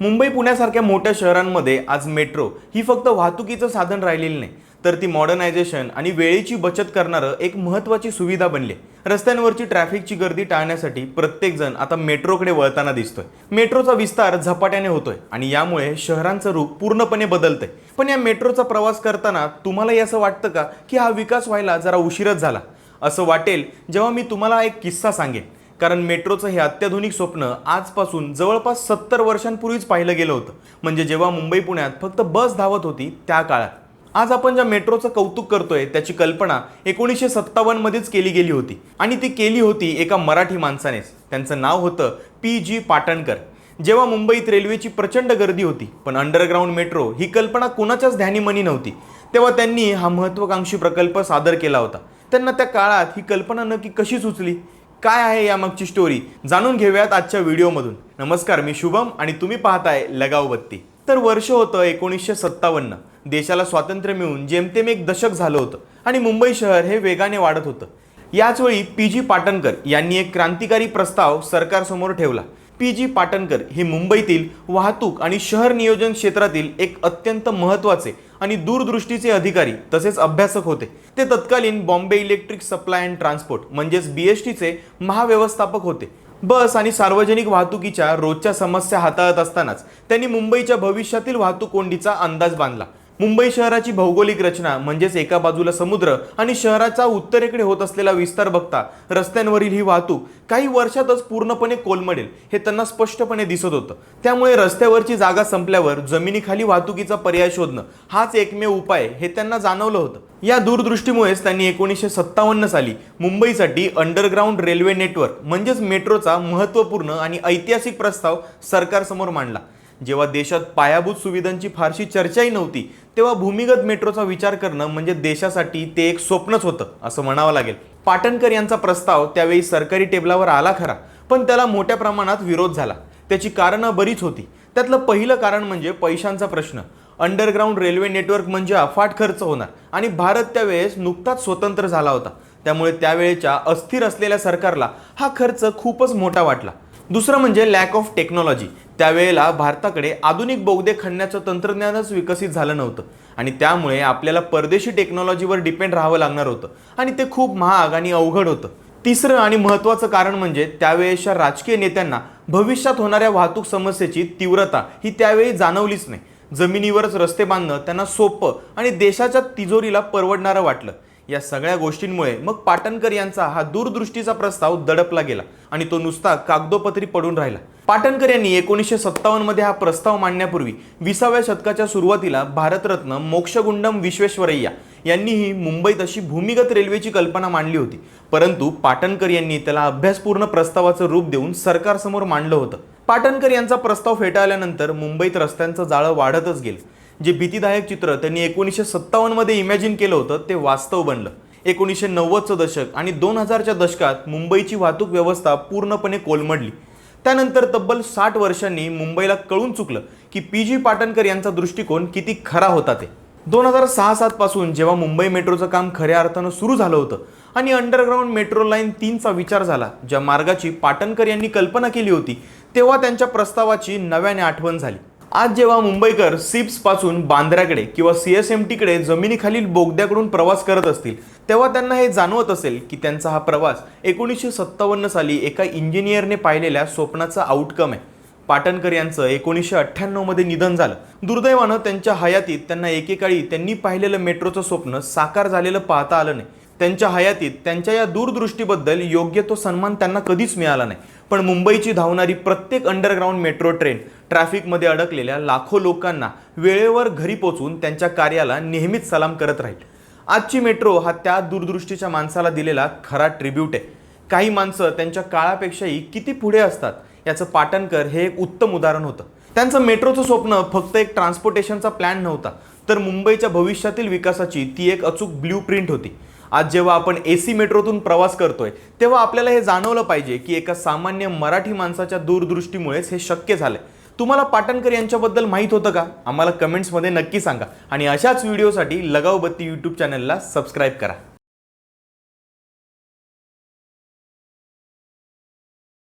मुंबई पुण्यासारख्या मोठ्या शहरांमध्ये आज मेट्रो ही फक्त वाहतुकीचं साधन राहिलेलं नाही तर ती मॉडर्नायझेशन आणि वेळेची बचत करणारं एक महत्त्वाची सुविधा बनली आहे. रस्त्यांवरची ट्रॅफिकची गर्दी टाळण्यासाठी प्रत्येकजण आता मेट्रोकडे वळताना दिसतोय. मेट्रोचा विस्तार झपाट्याने होतोय आणि यामुळे शहरांचं रूप पूर्णपणे बदलतंय. पण या मेट्रोचा प्रवास करताना तुम्हालाही असं वाटतं का की हा विकास व्हायला जरा उशीरच झाला? असं वाटेल जेव्हा मी तुम्हाला एक किस्सा सांगेन. कारण मेट्रोचं हे अत्याधुनिक स्वप्न आजपासून जवळपास सत्तर वर्षांपूर्वीच पाहिलं गेलं होतं. म्हणजे जेव्हा मुंबई पुण्यात फक्त बस धावत होती त्या काळात. आज आपण ज्या मेट्रोचं कौतुक करतोय त्याची कल्पना एकोणीसशे सत्तावन्न मध्येच केली गेली होती. आणि ती केली होती एका मराठी माणसानेच. त्यांचं नाव होतं पी जी पाटणकर. जेव्हा मुंबईत रेल्वेची प्रचंड गर्दी होती पण अंडरग्राऊंड मेट्रो ही कल्पना कोणाच्याच ध्यानीमनी नव्हती. तेव्हा त्यांनी हा महत्त्वाकांक्षी प्रकल्प सादर केला होता. त्यांना त्या काळात ही कल्पना नक्की कशी सुचली? काय आहे यामागची स्टोरी जाणून घेऊयात आजच्या व्हिडिओमधून. नमस्कार मी शुभम आणि तुम्ही पाहताय लगाव बत्ती. तर वर्ष होतं एकोणीसशे सत्तावन्न. देशाला स्वातंत्र्य मिळून जेमतेम एक दशक झालं होतं आणि मुंबई शहर हे वेगाने वाढत होतं. याचवेळी पी जी पाटणकर यांनी एक क्रांतिकारी प्रस्ताव सरकारसमोर ठेवला. पी जी पाटणकर हे मुंबईतील वाहतूक आणि शहर नियोजन क्षेत्रातील एक अत्यंत महत्त्वाचे आणि दूरदृष्टीचे अधिकारी तसेच अभ्यासक होते. ते तत्कालीन Bombay electric supply and transport म्हणजेच बी एस टीचे महाव्यवस्थापक होते. बस आणि सार्वजनिक वाहतुकीच्या रोजच्या समस्या हाताळत असतानाच त्यांनी मुंबईच्या भविष्यातील वाहतूक कोंडीचा अंदाज बांधला. मुंबई शहराची भौगोलिक रचना म्हणजेच एका बाजूला समुद्र आणि शहराचा उत्तरेकडे होत असलेला विस्तार बघता रस्त्यांवरील ही वाहतूक काही वर्षातच पूर्णपणे कोलमडेल हे त्यांना स्पष्टपणे दिसत होतं. त्यामुळे रस्त्यावरची जागा संपल्यावर जमिनीखाली वाहतुकीचा पर्याय शोधणं हाच एकमेव उपाय हे त्यांना जाणवलं होतं. या दूरदृष्टीमुळेच त्यांनी एकोणीसशे सत्तावन्न साली मुंबईसाठी अंडरग्राऊंड रेल्वे नेटवर्क म्हणजेच मेट्रोचा महत्त्वपूर्ण आणि ऐतिहासिक प्रस्ताव सरकारसमोर मांडला. जेव्हा देशात पायाभूत सुविधांची फारशी चर्चाही नव्हती तेव्हा भूमिगत मेट्रोचा विचार करणं म्हणजे देशासाठी ते एक स्वप्नच होतं असं म्हणावं लागेल. पाटणकर यांचा प्रस्ताव त्यावेळी सरकारी टेबलावर आला खरा पण त्याला मोठ्या प्रमाणात विरोध झाला. त्याची कारणं बरीच होती. त्यातलं पहिलं कारण म्हणजे पैशांचा प्रश्न. अंडरग्राऊंड रेल्वे नेटवर्क म्हणजे अफाट खर्च होणार आणि भारत त्यावेळेस नुकताच स्वतंत्र झाला होता. त्यामुळे त्यावेळेच्या अस्थिर असलेल्या सरकारला हा खर्च खूपच मोठा वाटला. दुसरं म्हणजे लॅक ऑफ टेक्नॉलॉजी त्यावेळेला भारताकडे आधुनिक बोगदे खणण्याचं तंत्रज्ञानच विकसित झालं नव्हतं. आणि त्यामुळे आपल्याला परदेशी टेक्नॉलॉजीवर डिपेंड राहावं लागणार होतं. आणि ते खूप महाग आणि अवघड होतं. तिसरं आणि महत्त्वाचं कारण म्हणजे त्यावेळेच्या राजकीय नेत्यांना भविष्यात होणाऱ्या वाहतूक समस्येची तीव्रता ही त्यावेळी जाणवलीच नाही. जमिनीवरच रस्ते बांधणं त्यांना सोपं आणि देशाच्या तिजोरीला परवडणारं वाटलं. या सगळ्या गोष्टींमुळे मग पाटणकर यांचा हा दूरदृष्टीचा प्रस्ताव दडपला गेला आणि तो नुसता कागदोपत्री पडून राहिला. पाटणकर यांनी एकोणीसशे सत्तावन्नमध्ये हा प्रस्ताव मांडण्यापूर्वी विसाव्या शतकाच्या सुरुवातीला भारतरत्न मोक्षगुंडम विश्वेश्वरय्या यांनीही मुंबईत अशी भूमिगत रेल्वेची कल्पना मांडली होती. परंतु पाटणकर यांनी त्याला अभ्यासपूर्ण प्रस्तावाचं रूप देऊन सरकारसमोर मांडलं होतं. पाटणकर यांचा प्रस्ताव फेटाळल्यानंतर मुंबईत रस्त्यांचं जाळं वाढतच गेलं. जे भीतीदायक चित्र त्यांनी एकोणीसशे सत्तावन्नमध्ये इमॅजिन केलं होतं ते वास्तव बनलं. एकोणीसशे नव्वदचं दशक आणि दोन हजारच्या दशकात मुंबईची वाहतूक व्यवस्था पूर्णपणे कोलमडली. त्यानंतर तब्बल साठ वर्षांनी मुंबईला कळून चुकलं की पी जी पाटणकर यांचा दृष्टिकोन किती खरा होता ते. दोन हजार सहा सातपासून जेव्हा मुंबई मेट्रोचं काम खऱ्या अर्थानं सुरू झालं होतं आणि अंडरग्राऊंड मेट्रो लाईन तीनचा विचार झाला ज्या मार्गाची पाटणकर यांनी कल्पना केली होती तेव्हा त्यांच्या प्रस्तावाची नव्याने आठवण झाली. आज जेव्हा मुंबईकर सिप्सपासून बांद्र्याकडे किंवा सी एस एम टीकडे जमिनीखालील बोगद्याकडून प्रवास करत असतील तेव्हा त्यांना हे जाणवत असेल की त्यांचा हा प्रवास एकोणीसशे सत्तावन्न साली एका इंजिनियरने पाहिलेल्या स्वप्नाचा आउटकम आहे. पाटणकर यांचं एकोणीसशे अठ्ठ्याण्णवमध्ये निधन झालं. दुर्दैवानं त्यांच्या हयातीत त्यांना एकेकाळी त्यांनी पाहिलेलं मेट्रोचं स्वप्न साकार झालेलं पाहता आलं नाही. त्यांच्या हयातीत त्यांच्या या दूरदृष्टीबद्दल योग्य तो सन्मान त्यांना कधीच मिळाला नाही. पण मुंबईची धावणारी प्रत्येक अंडरग्राऊंड मेट्रो ट्रेन ट्रॅफिकमध्ये अडकलेल्या लाखो लोकांना वेळेवर घरी पोचून त्यांच्या कार्याला नेहमीच सलाम करत राहील. आजची मेट्रो हा त्या दूरदृष्टीच्या माणसाला दिलेला खरा ट्रिब्यूट आहे. काही माणसं त्यांच्या काळापेक्षाही किती पुढे असतात याचं पाटणकर हे एक उत्तम उदाहरण होतं. त्यांचं मेट्रोचं स्वप्न फक्त एक ट्रान्सपोर्टेशनचा प्लॅन नव्हता तर मुंबईच्या भविष्यातील विकासाची ती एक अचूक ब्ल्यू प्रिंट होती. आज जेव्हा आपण ए सी मेट्रोतून प्रवास करतोय तेव्हा आपल्याला हे जाणवलं पाहिजे की एका सामान्य मराठी माणसाच्या दूरदृष्टीमुळेच हे शक्य झालंय. तुम्हाला पाटणकर यांच्याबद्दल माहीत होतं का? आम्हाला कमेंट्समध्ये नक्की सांगा. आणि अशाच व्हिडिओसाठी लगाव बत्ती यूट्यूब चॅनलला सबस्क्राईब करा.